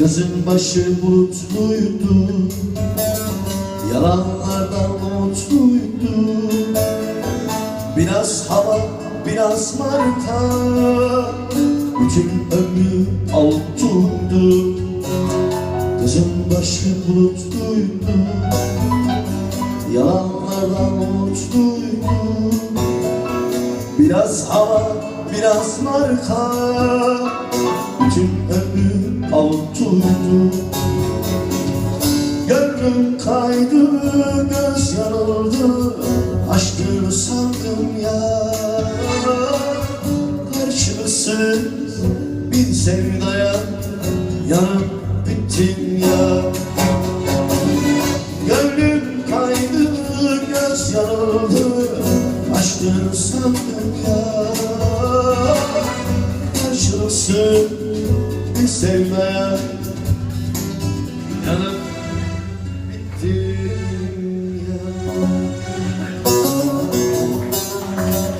Kızın başı bulutluydu Yalanlardan mutluydu Biraz hava, biraz marta bütün ömrü altındı. Kızın başı mutluydu Yalanlardan mutluydu Biraz hava, biraz marka. Bütün ömrü altındı. Gönlüm kaydı, göz yanıldı Aşkını sandım ya. Karşılıksız bin sevdaya yanıp bittin ya. Gönlüm kaydı göz yanıldı aşkın sandım ya Aşılsın bir sevdaya. Yanıp